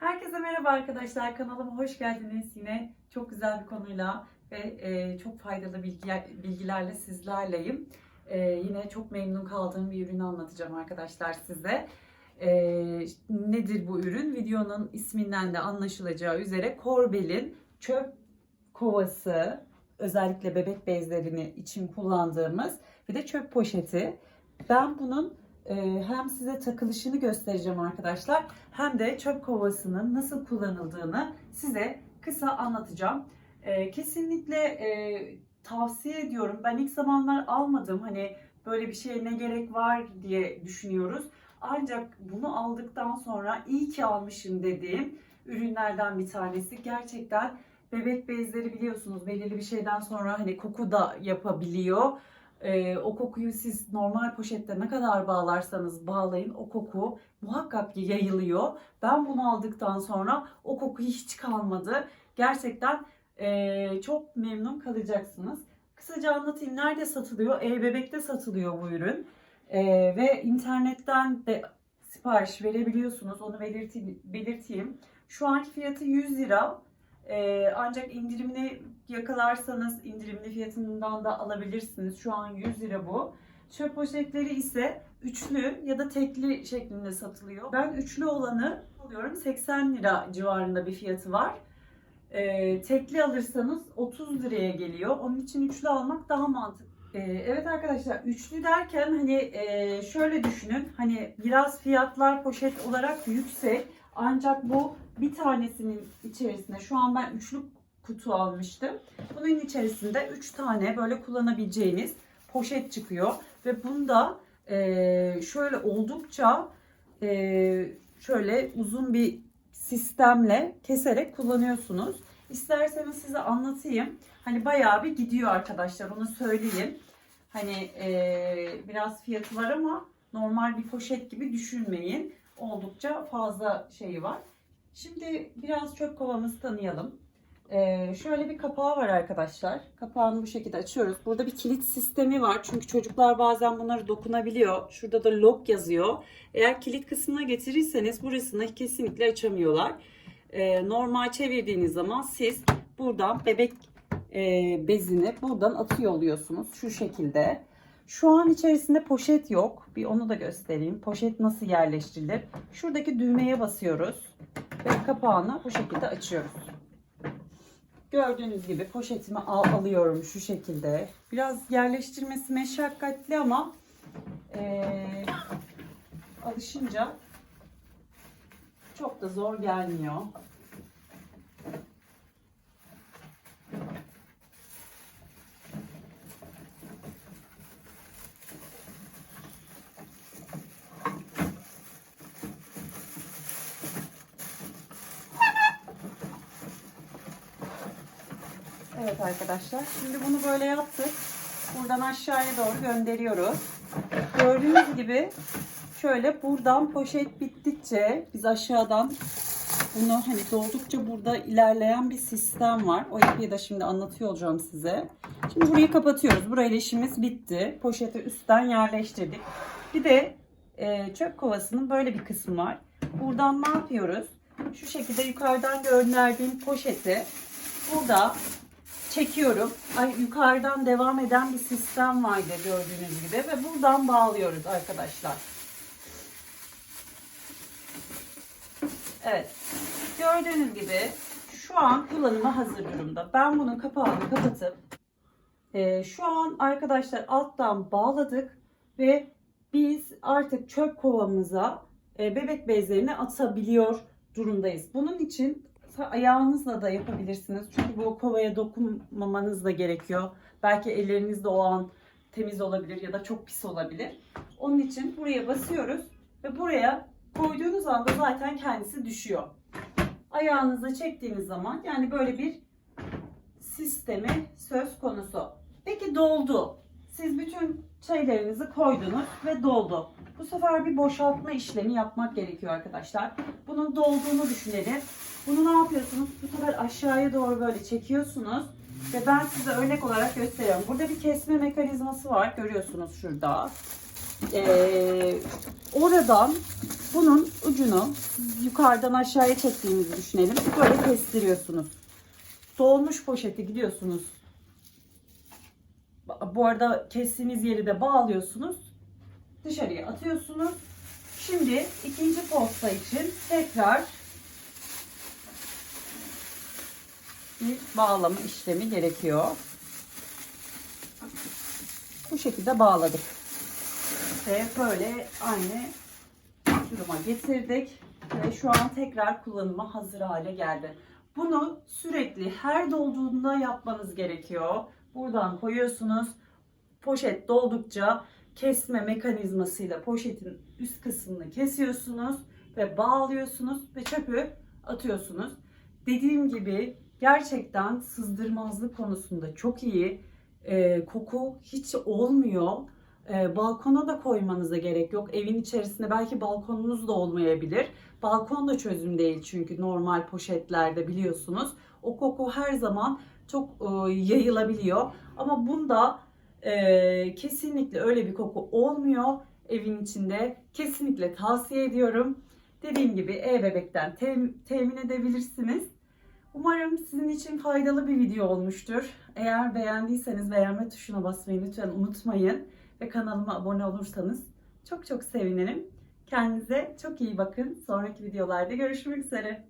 Herkese merhaba arkadaşlar. Kanalıma hoş geldiniz. Yine çok güzel bir konuyla ve e, çok faydalı bilgiler, bilgilerle sizlerleyim. E, yine çok memnun kaldığım bir ürünü anlatacağım arkadaşlar size. E, nedir bu ürün? Videonun isminden de anlaşılacağı üzere Korbel'in çöp kovası, özellikle bebek bezlerini için kullandığımız bir de çöp poşeti. Ben bunun hem size takılışını göstereceğim arkadaşlar hem de çöp kovasının nasıl kullanıldığını size kısa anlatacağım. E, kesinlikle e, tavsiye ediyorum. Ben ilk zamanlar almadım. Hani böyle bir şeye ne gerek var diye düşünüyoruz. Ancak bunu aldıktan sonra iyi ki almışım dediğim ürünlerden bir tanesi. Gerçekten bebek bezleri biliyorsunuz belirli bir şeyden sonra hani koku da yapabiliyor. Ee, o kokuyu siz normal poşette ne kadar bağlarsanız bağlayın o koku muhakkak ki yayılıyor. Ben bunu aldıktan sonra o koku hiç kalmadı. Gerçekten ee, çok memnun kalacaksınız. Kısaca anlatayım nerede satılıyor? E-Bebek'te satılıyor bu ürün. Ee, ve internetten de sipariş verebiliyorsunuz. Onu belirteyim. Şu anki fiyatı 100 lira. Ee, ancak indirimli yakalarsanız indirimli fiyatından da alabilirsiniz. Şu an 100 lira bu. Çöp poşetleri ise üçlü ya da tekli şeklinde satılıyor. Ben üçlü olanı alıyorum. 80 lira civarında bir fiyatı var. Ee, tekli alırsanız 30 liraya geliyor. Onun için üçlü almak daha mantıklı. Ee, evet arkadaşlar üçlü derken hani e, şöyle düşünün. Hani biraz fiyatlar poşet olarak yüksek. Ancak bu bir tanesinin içerisinde şu an ben üçlü kutu almıştım. Bunun içerisinde 3 tane böyle kullanabileceğiniz poşet çıkıyor. Ve bunda e, şöyle oldukça e, şöyle uzun bir sistemle keserek kullanıyorsunuz. İsterseniz size anlatayım. Hani bayağı bir gidiyor arkadaşlar onu söyleyeyim. Hani e, biraz fiyatı var ama normal bir poşet gibi düşünmeyin. Oldukça fazla şeyi var. Şimdi biraz çöp kovamızı tanıyalım. Ee, şöyle bir kapağı var arkadaşlar. Kapağını bu şekilde açıyoruz. Burada bir kilit sistemi var. Çünkü çocuklar bazen bunları dokunabiliyor. Şurada da lock yazıyor. Eğer kilit kısmına getirirseniz burasını kesinlikle açamıyorlar. Ee, normal çevirdiğiniz zaman siz buradan bebek e, bezini buradan atıyor oluyorsunuz. Şu şekilde. Şu an içerisinde poşet yok. Bir onu da göstereyim. Poşet nasıl yerleştirilir? Şuradaki düğmeye basıyoruz ve kapağını bu şekilde açıyoruz. Gördüğünüz gibi poşetimi al, alıyorum şu şekilde. Biraz yerleştirmesi meşakkatli ama eee, alışınca çok da zor gelmiyor. Evet arkadaşlar. Şimdi bunu böyle yaptık. Buradan aşağıya doğru gönderiyoruz. Gördüğünüz gibi şöyle buradan poşet bittikçe biz aşağıdan bunu hani doldukça burada ilerleyen bir sistem var. O yapıyı da şimdi anlatıyor olacağım size. Şimdi burayı kapatıyoruz. Burayla işimiz bitti. Poşeti üstten yerleştirdik. Bir de e, çöp kovasının böyle bir kısmı var. Buradan ne yapıyoruz? Şu şekilde yukarıdan gönderdiğim poşeti burada çekiyorum. Ay, yukarıdan devam eden bir sistem vardı gördüğünüz gibi ve buradan bağlıyoruz arkadaşlar. Evet. Gördüğünüz gibi şu an kullanıma hazır durumda. Ben bunun kapağını kapatıp e, şu an arkadaşlar alttan bağladık ve biz artık çöp kovamıza e, bebek bezlerini atabiliyor durumdayız. Bunun için ayağınızla da yapabilirsiniz. Çünkü bu kovaya dokunmamanız da gerekiyor. Belki elleriniz de o an temiz olabilir ya da çok pis olabilir. Onun için buraya basıyoruz ve buraya koyduğunuz anda zaten kendisi düşüyor. Ayağınızla çektiğiniz zaman yani böyle bir sistemi söz konusu. Peki doldu. Siz bütün şeylerinizi koydunuz ve doldu. Bu sefer bir boşaltma işlemi yapmak gerekiyor arkadaşlar. Bunun dolduğunu düşünelim. Bunu ne yapıyorsunuz? Bu sefer aşağıya doğru böyle çekiyorsunuz. Ve ben size örnek olarak gösteriyorum. Burada bir kesme mekanizması var. Görüyorsunuz şurada. Ee, oradan Bunun ucunu yukarıdan aşağıya çektiğimizi düşünelim. Böyle kestiriyorsunuz. Dolmuş poşeti gidiyorsunuz. Bu arada kestiğiniz yeri de bağlıyorsunuz. Dışarıya atıyorsunuz. Şimdi ikinci posta için tekrar bir bağlama işlemi gerekiyor. Bu şekilde bağladık. Ve böyle aynı duruma getirdik. Ve şu an tekrar kullanıma hazır hale geldi. Bunu sürekli her dolduğunda yapmanız gerekiyor. Buradan koyuyorsunuz. Poşet doldukça kesme mekanizmasıyla poşetin üst kısmını kesiyorsunuz ve bağlıyorsunuz ve çöpü atıyorsunuz. Dediğim gibi gerçekten sızdırmazlık konusunda çok iyi. Ee, koku hiç olmuyor. Ee, balkona da koymanıza gerek yok. Evin içerisinde belki balkonunuz da olmayabilir. Balkon da çözüm değil çünkü normal poşetlerde biliyorsunuz. O koku her zaman çok e, yayılabiliyor. Ama bunda e, kesinlikle öyle bir koku olmuyor evin içinde. Kesinlikle tavsiye ediyorum. Dediğim gibi e-bebekten tem- temin edebilirsiniz. Umarım sizin için faydalı bir video olmuştur. Eğer beğendiyseniz beğenme tuşuna basmayı lütfen unutmayın. Ve kanalıma abone olursanız çok çok sevinirim. Kendinize çok iyi bakın. Sonraki videolarda görüşmek üzere.